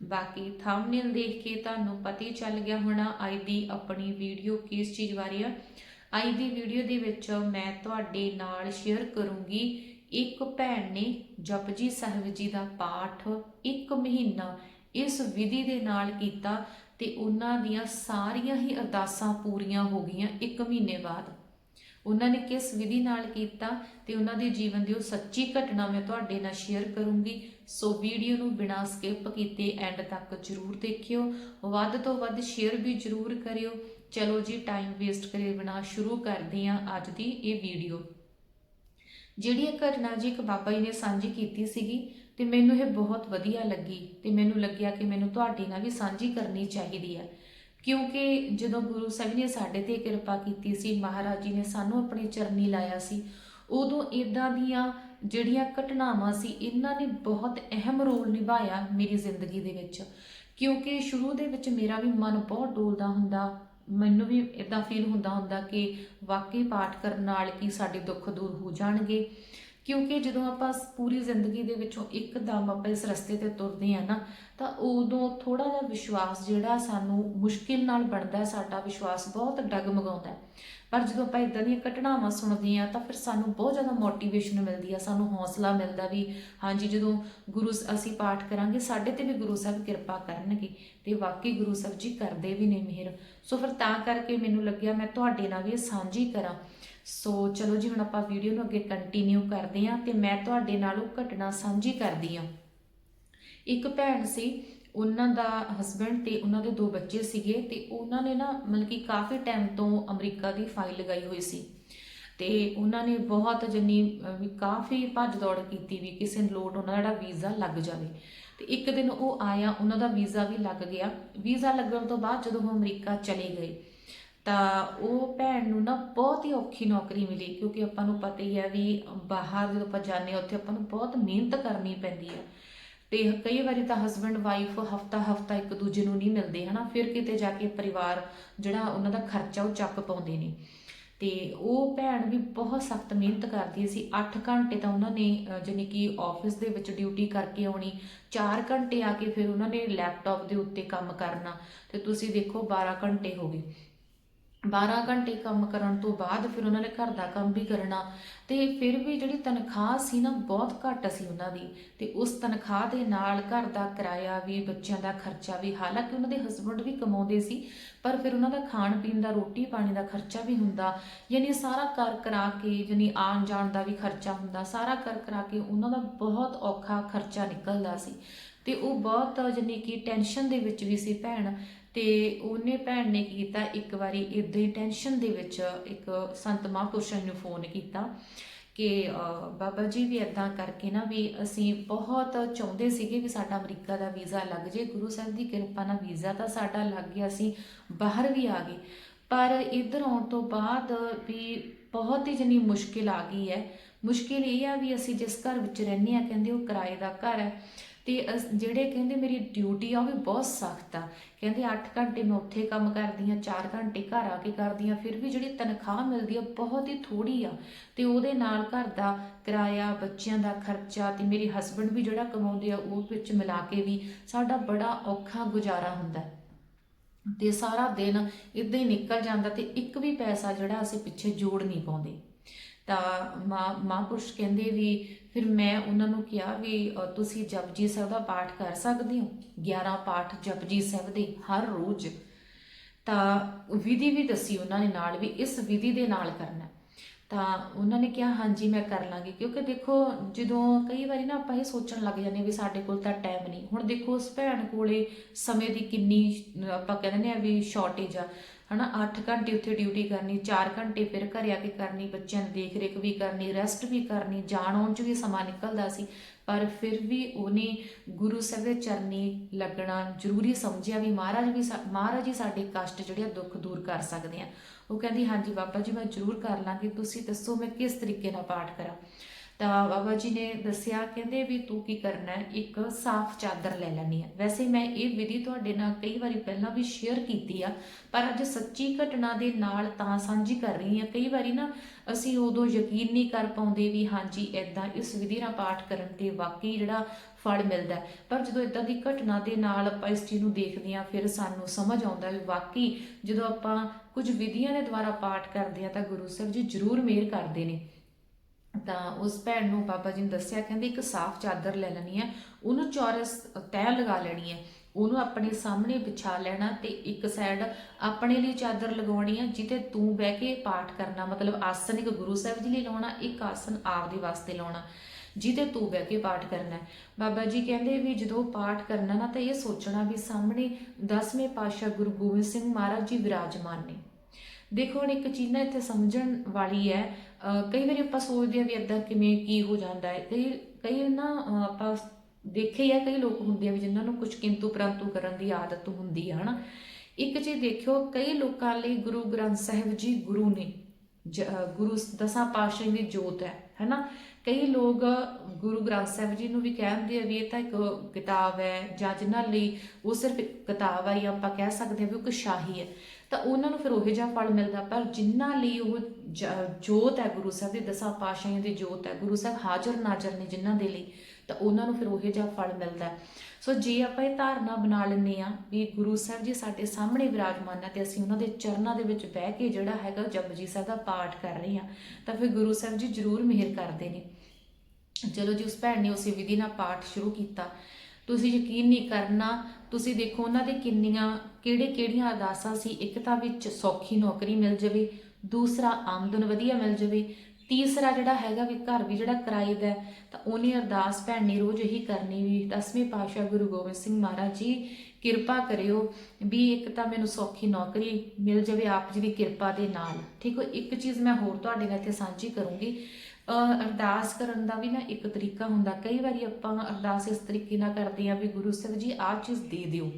ਬਾਕੀ ਥੰਬਨੇਲ ਦੇਖ ਕੇ ਤੁਹਾਨੂੰ ਪਤਾ ਹੀ ਚੱਲ ਗਿਆ ਹੋਣਾ ਅੱਜ ਦੀ ਆਪਣੀ ਵੀਡੀਓ ਕਿਸ ਚੀਜ਼ ਬਾਰੇ ਆ। ਅੱਜ ਦੀ ਵੀਡੀਓ ਦੇ ਵਿੱਚ ਮੈਂ ਤੁਹਾਡੇ ਨਾਲ ਸ਼ੇਅਰ ਕਰੂੰਗੀ, ਇੱਕ ਭੈਣ ਨੇ ਜਪਜੀ ਸਾਹਿਬ ਜੀ ਦਾ ਪਾਠ ਇੱਕ ਮਹੀਨਾ ਇਸ ਵਿਧੀ ਦੇ ਨਾਲ ਕੀਤਾ ਤੇ ਉਹਨਾਂ ਦੀਆਂ ਸਾਰੀਆਂ ਹੀ ਅਰਦਾਸਾਂ ਪੂਰੀਆਂ ਹੋ ਗਈਆਂ ਇੱਕ ਮਹੀਨੇ ਬਾਅਦ। ਉਹਨਾਂ ਨੇ ਕਿਸ ਵਿਧੀ ਨਾਲ ਕੀਤਾ ਤੇ ਉਹਨਾਂ ਦੇ ਜੀਵਨ ਦੀ ਉਹ ਸੱਚੀ ਘਟਨਾ ਮੈਂ ਤੁਹਾਡੇ ਨਾਲ ਸ਼ੇਅਰ ਕਰੂੰਗੀ। ਸੋ ਵੀਡੀਓ ਨੂੰ ਬਿਨਾਂ ਸਕਿਪ ਕੀਤੇ ਐਂਡ ਤੱਕ ਜਰੂਰ ਦੇਖਿਓ। ਵੱਧ ਤੋਂ ਵੱਧ ਸ਼ੇਅਰ ਵੀ ਜਰੂਰ ਕਰਿਓ। ਚਲੋ ਜੀ ਟਾਈਮ ਵੇਸਟ ਕਰੇ ਬਿਨਾਂ ਸ਼ੁਰੂ ਕਰਦੇ ਹਾਂ ਅੱਜ ਦੀ ਇਹ ਵੀਡੀਓ। ਜਿਹੜੀ ਇਹ ਘਟਨਾ ਜੀ ਇੱਕ ਬਾਬਾ ਜੀ ਨੇ ਸਾਂਝੀ ਕੀਤੀ ਸੀਗੀ ਤੇ ਮੈਨੂੰ ਇਹ ਬਹੁਤ ਵਧੀਆ ਲੱਗੀ ਤੇ ਮੈਨੂੰ ਲੱਗਿਆ ਕਿ ਮੈਨੂੰ ਤੁਹਾਡੇ ਨਾਲ ਵੀ ਸਾਂਝੀ ਕਰਨੀ ਚਾਹੀਦੀ ਹੈ। ਕਿਉਂਕਿ ਜਦੋਂ ਗੁਰੂ ਸਾਹਿਬ ਨੇ ਸਾਡੇ ਤੇ ਕਿਰਪਾ ਕੀਤੀ ਸੀ, ਮਹਾਰਾਜ ਜੀ ਨੇ ਸਾਨੂੰ ਆਪਣੀ ਚਰਨੀ ਲਾਇਆ ਸੀ ਉਦੋਂ ਇਦਾਂ ਦੀਆਂ ਜਿਹੜੀਆਂ ਘਟਨਾਵਾਂ ਸੀ, ਇਹਨਾਂ ਨੇ ਬਹੁਤ ਅਹਿਮ ਰੋਲ ਨਿਭਾਇਆ ਮੇਰੀ ਜ਼ਿੰਦਗੀ ਦੇ ਵਿੱਚ। ਕਿਉਂਕਿ ਸ਼ੁਰੂ ਦੇ ਵਿੱਚ ਮੇਰਾ ਵੀ ਮਨ ਬਹੁਤ ਡੋਲਦਾ ਹੁੰਦਾ, ਮੈਨੂੰ ਵੀ ਇਦਾਂ ਫੀਲ ਹੁੰਦਾ ਹੁੰਦਾ ਕਿ ਵਾਕਈ ਪਾਠ ਕਰਨ ਨਾਲ ਕੀ ਸਾਡੇ ਦੁੱਖ ਦੂਰ ਹੋ ਜਾਣਗੇ। ਕਿਉਂਕਿ ਜਦੋਂ ਆਪਾਂ ਪੂਰੀ ਜ਼ਿੰਦਗੀ ਦੇ ਵਿੱਚੋਂ ਇੱਕਦਮ ਆਪਾਂ ਇਸ ਰਸਤੇ ਤੇ ਤੁਰਦੇ ਆ ਨਾ, ਤਾਂ ਉਦੋਂ ਥੋੜਾ ਜਿਹਾ ਵਿਸ਼ਵਾਸ ਜਿਹੜਾ ਸਾਨੂੰ ਮੁਸ਼ਕਿਲ ਨਾਲ ਬਣਦਾ, ਸਾਡਾ ਵਿਸ਼ਵਾਸ ਬਹੁਤ ਡਗਮਗਾਉਂਦਾ ਪਰ ਜਦੋਂ ਆਪਾਂ ਇਦਾਂ ਦੀਆਂ ਘਟਨਾਵਾਂ ਸੁਣਦੇ ਆ ਤਾਂ ਫਿਰ ਸਾਨੂੰ ਬਹੁਤ ਜ਼ਿਆਦਾ ਮੋਟੀਵੇਸ਼ਨ ਮਿਲਦੀ ਆ, ਸਾਨੂੰ ਹੌਸਲਾ ਮਿਲਦਾ ਵੀ ਹਾਂਜੀ, ਜਦੋਂ ਗੁਰੂ ਅਸੀਂ ਪਾਠ ਕਰਾਂਗੇ, ਸਾਡੇ ਤੇ ਵੀ ਗੁਰੂ ਸਾਹਿਬ ਕਿਰਪਾ ਕਰਨਗੇ ਤੇ ਵਾਕਈ ਗੁਰੂ ਸਾਹਿਬ ਜੀ ਕਰਦੇ ਵੀ ਨੇ ਮਿਹਰ। ਸੋ ਫਿਰ ਤਾਂ ਕਰਕੇ ਮੈਨੂੰ ਲੱਗਿਆ ਮੈਂ ਤੁਹਾਡੇ ਨਾਲ ਵੀ ਸਾਂਝੀ ਕਰਾਂ। ਸੋ ਚਲੋ ਜੀ, ਹੁਣ ਆਪਾਂ ਵੀਡੀਓ ਨੂੰ ਅੱਗੇ ਕੰਟੀਨਿਊ ਕਰਦੇ ਹਾਂ ਤੇ ਮੈਂ ਤੁਹਾਡੇ ਨਾਲ ਉਹ ਘਟਨਾ ਸਾਂਝੀ ਕਰਦੀ ਹਾਂ। ਇੱਕ ਭੈਣ ਸੀ, ਉਹਨਾਂ ਦਾ ਹਸਬੰਡ ਤੇ ਉਹਨਾਂ ਦੇ ਦੋ ਬੱਚੇ ਸੀਗੇ ਤੇ ਉਹਨਾਂ ਨੇ ਨਾ ਮਤਲਬ ਕਿ ਕਾਫੀ ਟਾਈਮ ਤੋਂ ਅਮਰੀਕਾ ਦੀ ਫਾਈਲ ਲਗਾਈ ਹੋਈ ਸੀ ਤੇ ਉਹਨਾਂ ਨੇ ਬਹੁਤ ਜੰਨੀ ਵੀ ਕਾਫੀ ਭੱਜ ਦੌੜ ਕੀਤੀ ਵੀ ਕਿਸੇ ਨੂੰ ਲੋਟ ਉਹਨਾਂ ਦਾ ਜਿਹੜਾ ਵੀਜ਼ਾ ਲੱਗ ਜਾਵੇ। ਤੇ ਇੱਕ ਦਿਨ ਉਹ ਆਇਆ, ਉਹਨਾਂ ਦਾ ਵੀਜ਼ਾ ਵੀ ਲੱਗ ਗਿਆ। ਵੀਜ਼ਾ ਲੱਗਣ ਤੋਂ ਬਾਅਦ ਜਦੋਂ ਉਹ ਅਮਰੀਕਾ ਚਲੇ ਗਏ ਤਾਂ ਉਹ ਭੈਣ ਨੂੰ ਨਾ ਬਹੁਤ ਹੀ ਔਖੀ ਨੌਕਰੀ ਮਿਲੀ ਕਿਉਂਕਿ ਆਪਾਂ ਨੂੰ ਪਤਾ ਹੀ ਹੈ ਵੀ ਬਾਹਰ ਜਦੋਂ ਆਪਾਂ ਜਾਂਦੇ ਹਾਂ ਉੱਥੇ ਆਪਾਂ ਨੂੰ ਬਹੁਤ ਮਿਹਨਤ ਕਰਨੀ ਪੈਂਦੀ ਹੈ। ਤੇ ਕਈ ਵਾਰੀ ਤਾਂ ਹਸਬੰਡ ਵਾਈਫ ਹਫਤਾ ਹਫਤਾ ਇੱਕ ਦੂਜੇ ਨੂੰ ਨਹੀਂ ਮਿਲਦੇ ਹਨਾ? ਫਿਰ ਕਿਤੇ ਜਾ ਕੇ ਪਰਿਵਾਰ ਜਿਹੜਾ ਉਹਨਾਂ ਦਾ ਖਰਚਾ ਉਹ ਚੱਕ ਪਾਉਂਦੇ ਨੇ। ਤੇ ਉਹ ਭੈਣ ਵੀ ਬਹੁਤ ਸਖਤ ਮਿਹਨਤ ਕਰਦੀ ਸੀ 8 ਘੰਟੇ ਤਾਂ ਉਹਨਾਂ ਨੇ ਅਹ, ਕਿ ਆਫਿਸ ਦੇ ਵਿੱਚ ਡਿਊਟੀ ਕਰਕੇ ਆਉਣੀ 4 ਘੰਟੇ ਆ ਕੇ ਫਿਰ ਉਹਨਾਂ ਨੇ ਲੈਪਟਾਪ ਦੇ ਉੱਤੇ ਕੰਮ ਕਰਨਾ। ਤੇ ਤੁਸੀਂ ਦੇਖੋ 12 ਘੰਟੇ ਹੋ ਗਏ। 12 ਘੰਟੇ ਕੰਮ ਕਰਨ ਤੋਂ ਬਾਅਦ ਫਿਰ ਉਹਨਾਂ ਨੇ ਘਰ ਦਾ ਕੰਮ ਵੀ ਕਰਨਾ ਤੇ ਫਿਰ ਵੀ ਜਿਹੜੀ ਤਨਖਾਹ ਸੀ ਨਾ ਬਹੁਤ ਘੱਟ ਸੀ ਉਹਨਾਂ ਦੀ ਤੇ ਉਸ ਤਨਖਾਹ ਦੇ ਨਾਲ ਘਰ ਦਾ ਕਿਰਾਇਆ ਵੀ, ਬੱਚਿਆਂ ਦਾ ਖਰਚਾ ਵੀ, ਹਾਲਾਂਕਿ ਉਹਨਾਂ ਦੇ ਹਸਬੰਡ ਵੀ ਕਮਾਉਂਦੇ ਸੀ, ਪਰ ਫਿਰ ਉਹਨਾਂ ਦਾ ਖਾਣ ਪੀਣ ਦਾ, ਰੋਟੀ ਪਾਣੀ ਦਾ ਖਰਚਾ ਵੀ ਹੁੰਦਾ, ਯਾਨੀ ਸਾਰਾ ਕਰ ਕਰਾ ਕੇ ਯਾਨੀ ਆਉਣ ਜਾਣ ਦਾ ਵੀ ਖਰਚਾ ਹੁੰਦਾ, ਸਾਰਾ ਕਰ ਕਰਾ ਕੇ ਉਹਨਾਂ ਦਾ ਬਹੁਤ ਔਖਾ ਖਰਚਾ ਨਿਕਲਦਾ ਸੀ ਤੇ ਉਹ ਬਹੁਤ ਯਾਨੀ ਕਿ ਟੈਨਸ਼ਨ ਦੇ ਵਿੱਚ ਵੀ ਸੀ ਭੈਣ ਤੇ ਉਹਨੇ ਭੈਣ ਨੇ ਕੀ ਕੀਤਾ, ਇੱਕ ਵਾਰੀ ਇਦਾਂ ਹੀ ਟੈਨਸ਼ਨ ਦੇ ਵਿੱਚ ਇੱਕ ਸੰਤ ਮਹਾਂਪੁਰਸ਼ ਨੂੰ ਫੋਨ ਕੀਤਾ ਕਿ ਬਾਬਾ ਜੀ ਵੀ ਇਦਾਂ ਕਰਕੇ ਨਾ ਵੀ ਅਸੀਂ ਬਹੁਤ ਚਾਹੁੰਦੇ ਸੀਗੇ ਵੀ ਸਾਡਾ ਅਮਰੀਕਾ ਦਾ ਵੀਜ਼ਾ ਲੱਗ ਜੇ, ਗੁਰੂ ਸਾਹਿਬ ਦੀ ਕਿਰਪਾ ਨਾਲ ਵੀਜ਼ਾ ਤਾਂ ਸਾਡਾ ਲੱਗ ਗਿਆ ਸੀ, ਬਾਹਰ ਵੀ ਆ ਗਏ। ਪਰ ਇੱਧਰ ਆਉਣ ਤੋਂ ਬਾਅਦ ਵੀ ਬਹੁਤ ਹੀ ਜਨੀ ਮੁਸ਼ਕਿਲ ਆ ਗਈ ਹੈ। ਮੁਸ਼ਕਿਲ ਇਹ ਆ ਵੀ ਅਸੀਂ ਜਿਸ ਘਰ ਵਿੱਚ ਰਹਿੰਦੇ ਆ ਕਹਿੰਦੇ ਉਹ ਕਿਰਾਏ ਦਾ ਘਰ ਹੈ। ਤੇ ਅਸ- ਜਿਹੜੇ ਕਹਿੰਦੇ ਮੇਰੀ ਡਿਊਟੀ ਆ ਉਹ ਵੀ ਬਹੁਤ ਸਖਤ ਆ। ਕਹਿੰਦੇ 8 ਘੰਟੇ ਮੈਂ ਉੱਥੇ ਕੰਮ ਕਰਦੀ ਆ 4 ਘੰਟੇ ਘਰ ਆ ਕੇ ਕਰਦੀ ਆ ਫਿਰ ਵੀ ਜਿਹੜੀ ਤਨਖਾਹ ਮਿਲਦੀ ਆ ਬਹੁਤ ਹੀ ਥੋੜੀ ਆ। ਤੇ ਉਹਦੇ ਨਾਲ ਘਰ ਦਾ ਕਿਰਾਇਆ, ਬੱਚਿਆਂ ਦਾ ਖਰਚਾ ਤੇ ਮੇਰੇ ਹਸਬੰਡ ਵੀ ਜਿਹੜਾ ਕਮਾਉਂਦੇ ਆ ਉਹ ਵਿੱਚ ਮਿਲਾ ਕੇ ਵੀ ਸਾਡਾ ਬੜਾ ਔਖਾ ਗੁਜ਼ਾਰਾ ਹੁੰਦਾ ਹੈ। ਤੇ ਸਾਰਾ ਦਿਨ ਇਦਾਂ ਹੀ ਨਿਕਲ ਜਾਂਦਾ ਤੇ ਇੱਕ ਵੀ ਪੈਸਾ ਜਿਹੜਾ ਅਸੀਂ ਪਿੱਛੇ ਜੋੜ ਨਹੀਂ ਪਾਉਂਦੇ। ਤਾਂ ਮਾਂ ਮਹਾਂਪੁਰਸ਼ ਕਹਿੰਦੇ ਵੀ ਫਿਰ ਮੈਂ ਉਹਨਾਂ ਨੂੰ ਕਿਹਾ ਵੀ ਅ, ਤੁਸੀਂ ਜਪਜੀ ਸਾਹਿਬ ਦਾ ਪਾਠ ਕਰ ਸਕਦੇ ਹੋ? 11 ਪਾਠ ਜਪਜੀ ਸਾਹਿਬ ਦੇ ਹਰ ਰੋਜ਼। ਤਾਂ ਵਿਧੀ ਵੀ ਦੱਸੀ ਉਹਨਾਂ ਨੇ ਨਾਲ ਵੀ ਇਸ ਵਿਧੀ ਦੇ ਨਾਲ ਕਰਨਾ। ਤਾਂ ਉਹਨਾਂ ਨੇ ਕਿਹਾ ਹਾਂਜੀ ਮੈਂ ਕਰ ਲਾਂਗੀ। ਕਿਉਂਕਿ ਦੇਖੋ ਜਦੋਂ ਕਈ ਵਾਰੀ ਨਾ ਆਪਾਂ ਇਹ ਸੋਚਣ ਲੱਗ ਜਾਂਦੇ ਹਾਂ ਵੀ ਸਾਡੇ ਕੋਲ ਤਾਂ ਟਾਈਮ ਨਹੀਂ। ਹੁਣ ਦੇਖੋ ਉਸ ਭੈਣ ਕੋਲੇ ਸਮੇਂ ਦੀ ਕਿੰਨੀ ਆਪਾਂ ਕਹਿੰਦੇ ਆ ਵੀ ਸ਼ਾਰਟੇਜ ਆ। ਹਨਾ 8 ਘੰਟੇ ਉੱਥੇ ਡਿਊਟੀ ਕਰਨੀ 4 ਘੰਟੇ ਫਿਰ ਘਰੇ ਆ ਕੇ ਕਰਨੀ, ਬੱਚਿਆਂ ਦੀ ਦੇਖ ਰੇਖ ਵੀ ਕਰਨੀ ਰੈਸਟ ਵੀ ਕਰਨੀ, ਜਾਣ ਆਉਣ 'ਚ ਵੀ ਸਮਾਂ ਨਿਕਲਦਾ ਸੀ। ਪਰ ਫਿਰ ਵੀ ਉਹਨੇ ਗੁਰੂ ਸਾਹਿਬ ਦੇ ਚਰਨੀ ਲੱਗਣਾ ਜ਼ਰੂਰੀ ਸਮਝਿਆ ਵੀ ਮਹਾਰਾਜ ਵੀ ਸਾ- ਮਹਾਰਾਜ ਜੀ ਸਾਡੇ ਕਸ਼ਟ ਜਿਹੜੇ ਆ, ਦੁੱਖ ਦੂਰ ਕਰ ਸਕਦੇ ਆ। ਉਹ ਕਹਿੰਦੀ, ਹਾਂਜੀ ਬਾਬਾ ਜੀ, ਮੈਂ ਜ਼ਰੂਰ ਕਰ ਲਾਂਗੀ। ਤੁਸੀਂ ਦੱਸੋ ਮੈਂ ਕਿਸ ਤਰੀਕੇ ਨਾਲ ਪਾਠ ਕਰਾਂ? ਤਾਂ ਬਾਬਾ ਜੀ ਨੇ ਦੱਸਿਆ, ਕਹਿੰਦੇ ਵੀ ਤੂੰ ਕੀ ਕਰਨਾ ਹੈ? ਇੱਕ ਸਾਫ਼ ਚਾਦਰ ਲੈ ਲੈਣੀ ਹੈ। ਵੈਸੇ ਮੈਂ ਇਹ ਵਿਧੀ ਤੁਹਾਡੇ ਨਾਲ ਕਈ ਵਾਰੀ ਪਹਿਲਾਂ ਵੀ ਸ਼ੇਅਰ ਕੀਤੀ ਆ, ਪਰ ਅੱਜ ਸੱਚੀ ਘਟਨਾ ਦੇ ਨਾਲ ਤਾਂ ਸਾਂਝੀ ਕਰ ਰਹੀ ਹਾਂ। ਕਈ ਵਾਰੀ ਨਾ ਅਸੀਂ ਉਦੋਂ ਯਕੀਨ ਨਹੀਂ ਕਰ ਪਾਉਂਦੇ ਵੀ ਹਾਂਜੀ ਇਦਾਂ ਇਸ ਵਿਧੀ ਨਾਲ ਪਾਠ ਕਰਨ ਤੇ ਵਾਕਈ ਜਿਹੜਾ ਫਲ ਮਿਲਦਾ ਪਰ ਜਦੋਂ ਇਦਾਂ ਦੀ ਘਟਨਾ ਦੇ ਨਾਲ ਆਪਾਂ ਇਸ ਚੀਜ਼ ਨੂੰ ਦੇਖਦੇ ਹਾਂ, ਫਿਰ ਸਾਨੂੰ ਸਮਝ ਆਉਂਦਾ ਵੀ ਵਾਕਈ ਜਦੋਂ ਆਪਾਂ ਕੁਝ ਵਿਧੀਆਂ ਦੇ ਦੁਆਰਾ ਪਾਠ ਕਰਦੇ ਹਾਂ, ਤਾਂ ਗੁਰੂ ਸਾਹਿਬ ਜੀ ਜ਼ਰੂਰ ਮਿਹਰ ਕਰਦੇ ਨੇ। ਤਾਂ ਉਸ ਭੈਣ ਨੂੰ ਬਾਬਾ ਜੀ ਨੇ ਦੱਸਿਆ, ਕਹਿੰਦੇ ਇੱਕ ਸਾਫ਼ ਚਾਦਰ ਲੈ ਲੈਣੀ ਹੈ, ਉਹਨੂੰ ਚੌਰਸ ਤੈਅ ਲਗਾ ਲੈਣੀ ਹੈ, ਉਹਨੂੰ ਆਪਣੇ ਸਾਹਮਣੇ ਵਿਛਾ ਲੈਣਾ ਤੇ ਇੱਕ ਸਾਈਡ ਆਪਣੇ ਲਈ ਚਾਦਰ ਲਗਾਉਣੀ ਹੈ ਜਿੱਤੇ ਤੂੰ ਬਹਿ ਕੇ ਪਾਠ ਕਰਨਾ, ਮਤਲਬ ਆਸਨ ਇੱਕ ਗੁਰੂ ਸਾਹਿਬ ਜੀ ਲਈ ਲਾਉਣਾ, ਇੱਕ ਆਸਨ ਆਪਦੇ ਵਾਸਤੇ ਲਾਉਣਾ ਜਿਹਦੇ ਤੂੰ ਬਹਿ ਕੇ ਪਾਠ ਕਰਨਾ ਬਾਬਾ ਜੀ ਕਹਿੰਦੇ ਵੀ ਜਦੋਂ ਪਾਠ ਕਰਨਾ ਨਾ ਤਾਂ ਇਹ ਸੋਚਣਾ ਵੀ ਸਾਹਮਣੇ 10ਵੇਂ ਪਾਤਸ਼ਾਹ ਗੁਰੂ ਗੋਬਿੰਦ ਸਿੰਘ ਮਹਾਰਾਜ ਜੀ ਵਿਰਾਜਮਾਨ ਨੇ। ਦੇਖੋ, ਹੁਣ ਇੱਕ ਚੀਜ਼ ਨਾ ਇੱਥੇ ਸਮਝਣ ਵਾਲੀ ਹੈ ਕਈ ਵਾਰੀ ਆਪਾਂ ਸੋਚਦੇ ਆ ਵੀ ਇਦਾਂ ਕਿਵੇਂ, ਕੀ ਹੋ ਜਾਂਦਾ ਹੈ। ਕਈ ਕਈ ਨਾ ਆਪਾਂ ਦੇਖੇ ਆ, ਕਈ ਲੋਕ ਹੁੰਦੇ ਆ ਵੀ ਜਿਨ੍ਹਾਂ ਨੂੰ ਕੁਝ ਕਿੰਤੂ ਪਰੰਤੂ ਕਰਨ ਦੀ ਆਦਤ ਹੁੰਦੀ ਆ, ਹਨਾ। ਇੱਕ ਚੀਜ਼ ਦੇਖਿਓ, ਕਈ ਲੋਕਾਂ ਲਈ ਗੁਰੂ ਗ੍ਰੰਥ ਸਾਹਿਬ ਜੀ ਗੁਰੂ ਨੇ, ਜ- ਗੁਰੂ ਦਸਾਂ ਪਾਤਸ਼ਾਹ ਦੀ ਜੋਤ ਹੈ, ਹੈਨਾ। ਕਈ ਲੋਕ ਗੁਰੂ ਗ੍ਰੰਥ ਸਾਹਿਬ ਜੀ ਨੂੰ ਵੀ ਕਹਿੰਦੇ ਆ ਵੀ ਇਹ ਤਾਂ ਇੱਕ ਕਿਤਾਬ ਹੈ ਜਾਂ ਜਿਨ੍ਹਾਂ ਲਈ ਉਹ ਸਿਰਫ ਇੱਕ ਕਿਤਾਬ ਹੈ ਜਾਂ ਆਪਾਂ ਕਹਿ ਸਕਦੇ ਹਾਂ ਵੀ ਉਹ ਇੱਕ ਸ਼ਾਹੀ ਹੈ। ਤਾਂ ਉਹਨਾਂ ਨੂੰ ਫਿਰ ਉਹੋ ਜਿਹਾ ਫਲ ਮਿਲਦਾ, ਪਰ ਜਿਨ੍ਹਾਂ ਲਈ ਉਹ ਜ- ਜੋਤ ਹੈ ਗੁਰੂ ਸਾਹਿਬ ਦੀ, ਦਸਾਂ ਪਾਤਸ਼ਾਹਾਂ ਦੀ ਜੋਤ ਹੈ, ਗੁਰੂ ਸਾਹਿਬ ਹਾਜ਼ਰ ਨਾਜ਼ਰ ਨੇ ਜਿਨ੍ਹਾਂ ਦੇ ਲਈ ਤਾਂ ਉਹਨਾਂ ਨੂੰ ਫਿਰ ਉਹੋ ਜਿਹਾ ਫਲ ਮਿਲਦਾ ਸੋ ਜੇ ਆਪਾਂ ਇਹ ਧਾਰਨਾ ਬਣਾ ਲੈਂਦੇ ਆ ਵੀ ਗੁਰੂ ਸਾਹਿਬ ਜੀ ਸਾਡੇ ਸਾਹਮਣੇ ਵਿਰਾਜਮਾਨ ਹੈ ਤੇ ਅਸੀਂ ਉਹਨਾਂ ਦੇ ਚਰਨਾਂ ਦੇ ਵਿੱਚ ਬਹਿ ਕੇ ਜਿਹੜਾ ਹੈਗਾ ਜਪਜੀ ਸਾਹਿਬ ਦਾ ਪਾਠ ਕਰ ਰਹੇ ਆ ਤਾਂ ਫਿਰ ਗੁਰੂ ਸਾਹਿਬ ਜੀ ਜ਼ਰੂਰ ਮਿਹਰ ਕਰਦੇ ਨੇ। ਚਲੋ ਜੀ, ਉਸ ਭੈਣ ਨੇ ਉਸੇ ਵਿਧੀ ਨਾਲ ਪਾਠ ਸ਼ੁਰੂ ਕੀਤਾ। ਤੁਸੀਂ ਯਕੀਨ ਨਹੀਂ ਕਰਨਾ, ਤੁਸੀਂ ਦੇਖੋ ਉਹਨਾਂ ਦੇ ਕਿੰਨੀਆਂ ਕਿਹੜੇ ਕਿਹੜੀਆਂ ਅਰਦਾਸਾਂ ਸੀ। ਇੱਕ ਤਾਂ ਵਿੱਚ ਸੌਖੀ ਨੌਕਰੀ ਮਿਲ ਜਾਵੇ, ਦੂਸਰਾ ਆਮਦਨ ਵਧੀਆ ਮਿਲ ਜਾਵੇ ਤੀਸਰਾ ਜਿਹੜਾ ਹੈਗਾ ਵੀ ਘਰ ਵੀ ਜਿਹੜਾ ਕਿਰਾਏ ਦਾ ਤਾਂ ਉਹਨੇ ਅਰਦਾਸ ਭੈਣ ਨੇ ਰੋਜ਼ ਇਹੀ ਕਰਨੀ ਵੀ ਦਸਵੇਂ ਪਾਤਸ਼ਾਹ ਗੁਰੂ ਗੋਬਿੰਦ ਸਿੰਘ ਮਹਾਰਾਜ ਜੀ, ਕਿਰਪਾ ਕਰਿਓ ਵੀ ਇੱਕ ਤਾਂ ਮੈਨੂੰ ਸੌਖੀ ਨੌਕਰੀ ਮਿਲ ਜਾਵੇ, ਆਪ ਜੀ ਦੀ ਕਿਰਪਾ ਦੇ ਨਾਲ। ਠੀਕ ਹੋ? ਇੱਕ ਚੀਜ਼ ਮੈਂ ਹੋਰ ਤੁਹਾਡੇ ਨਾਲ ਇੱਥੇ ਸਾਂਝੀ ਕਰੂੰਗੀ। ਅਰਦਾਸ ਕਰਨ ਦਾ ਵੀ ਨਾ ਇੱਕ ਤਰੀਕਾ ਹੁੰਦਾ, ਕਈ ਵਾਰੀ ਆਪਾਂ ਅਰਦਾਸ ਇਸ ਤਰੀਕੇ ਨਾਲ ਕਰਦੇ ਆ ਵੀ ਗੁਰੂ ਸਾਹਿਬ ਜੀ ਆਹ ਚੀਜ਼ ਦੇ ਦਿਓ।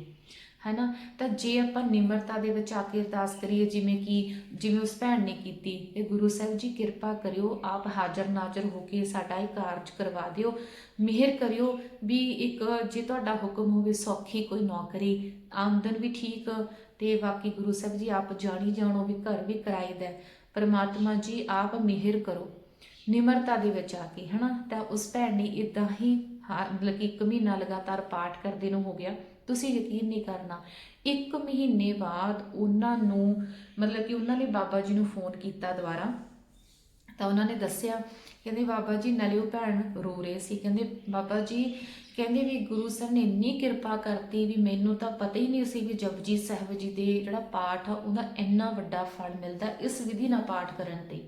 ਹੈਨਾ? ਤਾਂ ਜੇ ਆਪਾਂ ਨਿਮਰਤਾ ਦੇ ਵਿੱਚ ਆ ਕੇ ਅਰਦਾਸ ਕਰੀਏ ਜਿਵੇਂ ਕਿ ਜਿਵੇਂ ਉਸ ਭੈਣ ਨੇ ਕੀਤੀ ਤੇ ਗੁਰੂ ਸਾਹਿਬ ਜੀ ਕਿਰਪਾ ਕਰਿਓ ਆਪ ਹਾਜ਼ਰ ਨਾਜ਼ਰ ਹੋ ਕੇ ਸਾਡਾ ਇਹ ਕਾਰਜ ਕਰਵਾ ਦਿਓ। ਮਿਹਰ ਕਰਿਓ ਵੀ ਇੱਕ ਜੇ ਤੁਹਾਡਾ ਹੁਕਮ ਹੋਵੇ ਸੌਖੀ ਕੋਈ ਨੌਕਰੀ ਆਮਦਨ ਵੀ ਠੀਕ ਤੇ ਬਾਕੀ ਗੁਰੂ ਸਾਹਿਬ ਜੀ ਆਪ ਜਾਣੀ ਜਾਣੋ ਵੀ ਘਰ ਵੀ ਕਿਰਾਏ ਦਾ ਪਰਮਾਤਮਾ ਜੀ ਆਪ ਮਿਹਰ ਕਰੋ। ਨਿਮਰਤਾ ਦੇ ਵਿੱਚ ਆ ਕੇ ਹਨਾ? ਤਾਂ ਉਸ ਭੈਣ ਨੇ ਇਦਾਂ ਹੀ ਹਾਂ, ਮਤਲਬ ਕਿ ਇੱਕ ਮਹੀਨਾ ਲਗਾਤਾਰ ਪਾਠ ਕਰਦੇ ਨੂੰ ਹੋ ਗਿਆ। ਤੁਸੀਂ ਯਕੀਨ ਨਹੀਂ ਕਰਨਾ। ਇੱਕ ਮਹੀਨੇ ਬਾਅਦ ਉਹਨਾਂ ਨੂੰ, ਮਤਲਬ ਕਿ ਉਹਨਾਂ ਨੇ ਬਾਬਾ ਜੀ ਨੂੰ ਫੋਨ ਕੀਤਾ ਦੁਬਾਰਾ। ਤਾਂ ਉਹਨਾਂ ਨੇ ਦੱਸਿਆ, ਕਹਿੰਦੇ ਬਾਬਾ ਜੀ, ਨਾਲੇ ਉਹ ਭੈਣ ਰੋ ਰਹੇ ਸੀ। ਕਹਿੰਦੇ ਬਾਬਾ ਜੀ, ਕਹਿੰਦੇ ਵੀ ਗੁਰੂ ਸਾਹਿਬ ਨੇ ਇੰਨੀ ਕਿਰਪਾ ਕਰਤੀ ਵੀ ਮੈਨੂੰ ਤਾਂ ਪਤਾ ਹੀ ਨਹੀਂ ਸੀ ਵੀ ਜਪਜੀ ਸਾਹਿਬ ਜੀ ਦੇ ਜਿਹੜਾ ਪਾਠ ਆ, ਉਹਦਾ ਇੰਨਾ ਵੱਡਾ ਫਲ ਮਿਲਦਾ ਇਸ ਵਿਧੀ ਨਾਲ ਪਾਠ ਕਰਨ ਤੇ।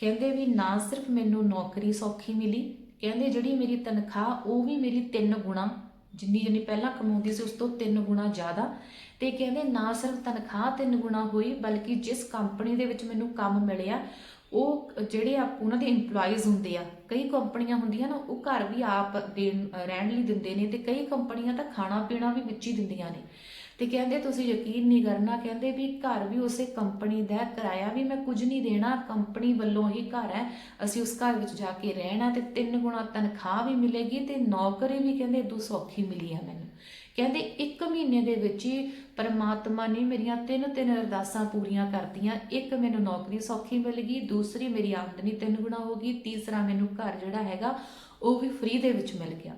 ਕਹਿੰਦੇ ਵੀ ਨਾ ਸਿਰਫ ਮੈਨੂੰ ਨੌਕਰੀ ਸੌਖੀ ਮਿਲੀ, ਕਹਿੰਦੇ ਜਿਹੜੀ ਮੇਰੀ ਤਨਖਾਹ, ਉਹ ਵੀ ਮੇਰੀ ਤਿੰਨ ਗੁਣਾ। ਜਿੰਨੀ ਜਿੰਨੀ ਪਹਿਲਾਂ ਕਮਾਉਂਦੀ ਸੀ, ਉਸ ਤੋਂ ਤਿੰਨ ਗੁਣਾ ਜ਼ਿਆਦਾ। ਤੇ ਕਹਿੰਦੇ, ਨਾ ਸਿਰਫ ਤਨਖਾਹ ਤਿੰਨ ਗੁਣਾ ਹੋਈ, ਬਲਕਿ ਜਿਸ ਕੰਪਨੀ ਦੇ ਵਿੱਚ ਮੈਨੂੰ ਕੰਮ ਮਿਲਿਆ ਉਹ ਜਿਹੜੇ ਆ ਉਹਨਾਂ ਦੇ EMPLOYEES ਹੁੰਦੇ ਆ, ਕਈ ਕੰਪਨੀਆਂ ਹੁੰਦੀਆਂ ਨਾ, ਉਹ ਘਰ ਵੀ ਆਪ ਦੇਣ, ਰਹਿਣ ਲਈ ਦਿੰਦੇ ਨੇ ਤੇ ਕਈ ਕੰਪਨੀਆਂ ਤਾਂ ਖਾਣਾ ਪੀਣਾ ਵੀ ਵਿੱਚ ਹੀ ਦਿੰਦੀਆਂ ਨੇ। ਤੇ ਕਹਿੰਦੇ ਤੁਸੀਂ ਯਕੀਨ ਨਹੀਂ ਕਰਨਾ, ਕਹਿੰਦੇ ਵੀ ਘਰ ਵੀ ਉਸੇ ਕੰਪਨੀ ਦਾ ਕਿਰਾਇਆ ਵੀ ਮੈਂ ਕੁਝ ਨਹੀਂ ਦੇਣਾ, ਕੰਪਨੀ ਵੱਲੋਂ ਹੀ ਘਰ ਹੈ, ਅਸੀਂ ਉਸ ਘਰ ਵਿੱਚ ਜਾ ਕੇ ਰਹਿਣਾ ਤੇ ਤਿੰਨ ਗੁਣਾ ਤਨਖਾਹ ਵੀ ਮਿਲੇਗੀ ਤੇ ਨੌਕਰੀ ਵੀ ਕਹਿੰਦੇ ਇਦੋਂ ਸੌਖੀ ਮਿਲੀ ਆ ਮੈਨੂੰ। ਕਹਿੰਦੇ ਇੱਕ ਮਹੀਨੇ ਦੇ ਵਿੱਚ ਹੀ ਪਰਮਾਤਮਾ ਨੇ ਮੇਰੀਆਂ ਤਿੰਨ ਤਿੰਨ ਅਰਦਾਸਾਂ ਪੂਰੀਆਂ ਕਰਤੀਆਂ। ਇੱਕ ਮੈਨੂੰ ਨੌਕਰੀ ਸੌਖੀ ਮਿਲ ਗਈ, ਦੂਸਰੀ ਮੇਰੀ ਆਮਦਨੀ ਤਿੰਨ ਗੁਣਾ ਹੋ ਗਈ, ਤੀਸਰਾ ਮੈਨੂੰ ਘਰ ਜਿਹੜਾ ਹੈਗਾ, ਉਹ ਵੀ ਫ੍ਰੀ ਦੇ ਵਿੱਚ ਮਿਲ ਗਿਆ।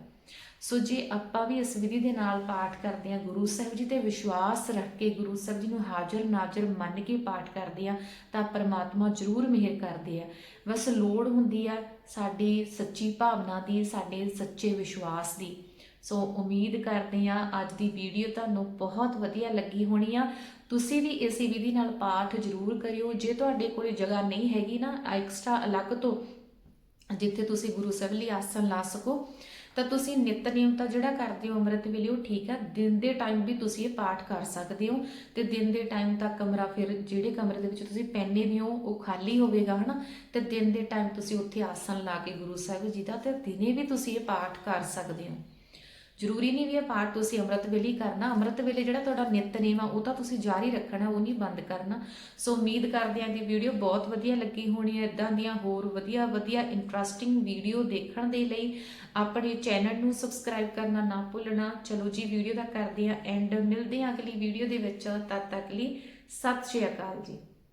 ਸੋ ਜੇ ਆਪਾਂ ਵੀ ਇਸ ਵਿਧੀ ਦੇ ਨਾਲ ਪਾਠ ਕਰਦੇ ਹਾਂ, ਗੁਰੂ ਸਾਹਿਬ ਜੀ ਤੇ ਵਿਸ਼ਵਾਸ ਰੱਖ ਕੇ ਗੁਰੂ ਸਾਹਿਬ ਜੀ ਨੂੰ ਹਾਜ਼ਰ ਨਾਜ਼ਰ ਮੰਨ ਕੇ ਪਾਠ ਕਰਦੇ ਆ ਤਾਂ ਪਰਮਾਤਮਾ ਜ਼ਰੂਰ ਮਿਹਰ ਕਰਦੇ ਆ। ਬਸ ਲੋੜ ਹੁੰਦੀ ਆ ਸਾਡੀ ਸੱਚੀ ਭਾਵਨਾ ਦੀ, ਸਾਡੇ ਸੱਚੇ ਵਿਸ਼ਵਾਸ ਦੀ। ਸੋ ਉਮੀਦ ਕਰਦੇ ਆ ਅੱਜ ਦੀ ਵੀਡੀਓ ਤੁਹਾਨੂੰ ਬਹੁਤ ਵਧੀਆ ਲੱਗੀ ਹੋਣੀ ਆ। ਤੁਸੀਂ ਵੀ ਇਸੇ ਵਿਧੀ ਨਾਲ ਪਾਠ ਜ਼ਰੂਰ ਕਰਿਓ। ਜੇ ਤੁਹਾਡੇ ਕੋਲ ਜਗ੍ਹਾ ਨਹੀਂ ਹੈਗੀ ਨਾ ਐਕਸਟਰਾ ਅਲੱਗ ਤੋਂ, ਜਿੱਥੇ ਤੁਸੀਂ ਗੁਰੂ ਸਾਹਿਬ ਲਈ ਆਸਣ ਲਾ ਸਕੋ, ਤਾਂ ਤੁਸੀਂ ਨਿਤਨੇਮ ਤਾਂ ਜਿਹੜਾ ਕਰਦੇ ਹੋ ਅੰਮ੍ਰਿਤ ਵੇਲੇ ਉਹ ਠੀਕ ਆ, ਦਿਨ ਦੇ ਟਾਈਮ ਵੀ ਤੁਸੀਂ ਇਹ ਪਾਠ ਕਰ ਸਕਦੇ ਹੋ। ਤੇ ਦਿਨ ਦੇ ਟਾਈਮ ਤਾਂ ਕਮਰਾ ਫਿਰ ਜਿਹੜੇ ਕਮਰੇ ਦੇ ਵਿੱਚ ਤੁਸੀਂ ਪੈਨੇ ਵੀ ਹੋ, ਉਹ ਖਾਲੀ ਹੋਵੇਗਾ, ਹਨਾ? ਤੇ ਦਿਨ ਦੇ ਟਾਈਮ ਤੁਸੀਂ ਉੱਥੇ ਆਸਨ ਲਾ ਕੇ ਗੁਰੂ ਸਾਹਿਬ ਜੀ ਦਾ, ਤੇ ਦਿਨੇ ਵੀ ਤੁਸੀਂ ਇਹ ਪਾਠ ਕਰ ਸਕਦੇ ਹੋ। ਜ਼ਰੂਰੀ ਨਹੀਂ ਵੀ ਇਹ ਪਾਠ ਤੁਸੀਂ ਅੰਮ੍ਰਿਤ ਵੇਲੇ ਕਰਨਾ, ਅੰਮ੍ਰਿਤ ਵੇਲੇ ਜਿਹੜਾ ਤੁਹਾਡਾ ਨਿਤਨੇਮ ਆ, ਉਹ ਤਾਂ ਤੁਸੀਂ ਜਾਰੀ ਰੱਖਣਾ, ਉਹ ਨਹੀਂ ਬੰਦ ਕਰਨਾ। ਸੋ ਉਮੀਦ ਕਰਦੇ ਹਾਂ ਕਿ ਵੀਡੀਓ ਬਹੁਤ ਵਧੀਆ ਲੱਗੀ ਹੋਣੀ ਹੈ ਇਦਾਂ ਦੀਆਂ ਹੋਰ ਵਧੀਆ ਵਧੀਆ ਇੰਟਰਸਟਿੰਗ ਵੀਡੀਓ ਦੇਖਣ ਦੇ ਲਈ। ਆਪਣੇ ਚੈਨਲ ਨੂੰ ਸਬਸਕ੍ਰਾਈਬ ਕਰਨਾ ਨਾ ਭੁੱਲਣਾ। ਚਲੋ ਜੀ, ਵੀਡੀਓ ਦਾ ਕਰਦੇ ਹਾਂ ਐਂਡ ਮਿਲਦੇ ਹਾਂ ਅਗਲੀ ਵੀਡੀਓ ਦੇ ਵਿੱਚ। ਤਦ ਤੱਕ ਲਈ ਸਤਿ ਸ਼੍ਰੀ ਅਕਾਲ ਜੀ।